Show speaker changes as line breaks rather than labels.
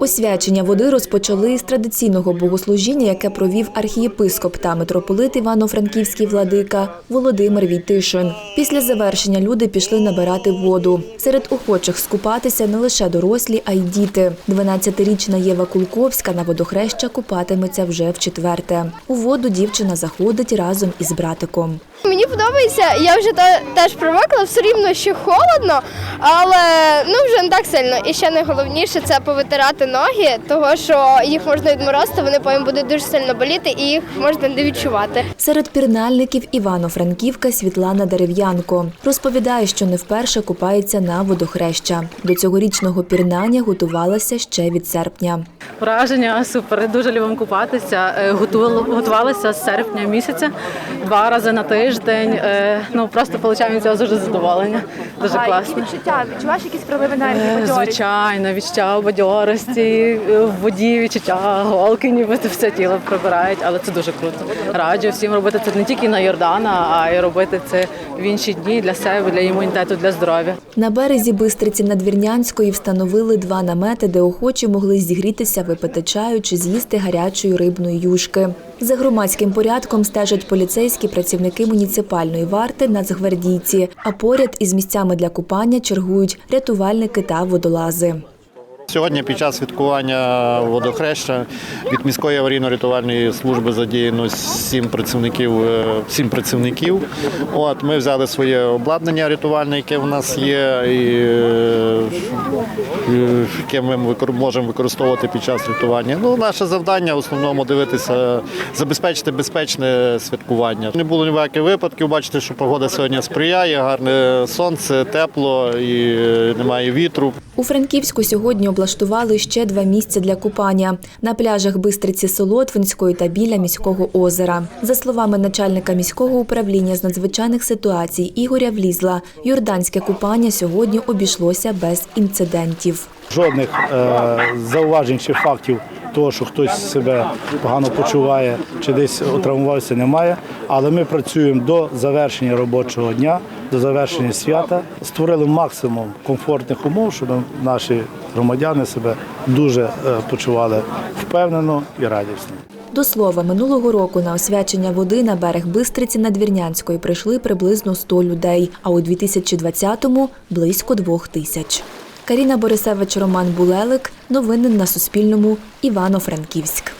Освячення води розпочали з традиційного богослужіння, яке провів архієпископ та митрополит Івано-Франківський владика Володимир Війтишин. Після завершення люди пішли набирати воду. Серед охочих скупатися не лише дорослі, а й діти. 12-річна Єва Кулковська на водохреща купатиметься вже в четверте. У воду дівчина заходить разом із братиком.
Мені подобається, я вже те- теж привикла, все рівно ще холодно, але ну вже не так сильно. І ще найголовніше це повитирати ноги, того що їх можна відморозити, вони потім будуть дуже сильно боліти і їх можна не відчувати.
Серед пірнальників Івано-Франківка Світлана Дерев'янко розповідає, що не вперше купається на водохреща. До цьогорічного пірнання готувалася ще від серпня.
Враження супер. Дуже любимо купатися. Е, Готувалися з серпня місяця два рази на тиждень. Е, Ну просто цього дуже задоволення. Дуже класно.
відчуття? Відчуваєш якісь приливи енергії.
Звичайно, відчуття бадьорості, е, в воді відчуття голки, ніби все тіло прибирають, але це дуже круто. Раджу всім робити це не тільки на Йордана, а й робити це в інші дні для себе, для імунітету, для здоров'я.
На березі Бистриці Надвірнянської встановили два намети, де охочі могли зігрітися, випити чаю чи з'їсти гарячої рибної юшки. За громадським порядком стежать поліцейські працівники муніципальної варти, нацгвардійці. А поряд із місцями для купання чергують рятувальники та водолази.
Сьогодні під час святкування водохреща від міської аварійно-рятувальної служби задіяно сім працівників. е, Сім працівників. От ми взяли своє обладнання рятувальне, яке в нас є, і, е, яке ми можемо використовувати під час рятування. Ну, наше завдання в основному дивитися, забезпечити безпечне святкування. Не було ніяких випадків. Бачите, що погода сьогодні сприяє, гарне сонце, тепло і е, немає вітру.
У Франківську сьогодні облаштували ще два місця для купання на пляжах Бистриці Солотвинської та біля міського озера. За словами начальника міського управління з надзвичайних ситуацій Ігоря Влізла, юрданське купання сьогодні обійшлося без інцидентів.
Жодних е, зауважень чи фактів того, що хтось себе погано почуває чи десь отравмувався, немає. Але ми працюємо до завершення робочого дня, до завершення свята. Створили максимум комфортних умов, щоб наші громадяни себе дуже е, почували впевнено і радісно.
До слова, минулого року на освячення води на берег Бистриці Надвірнянської прийшли приблизно 100 людей, а у 2020-му – близько двох тисяч. Каріна Борисевич, Роман Булелик. Новини на Суспільному. Івано-Франківськ.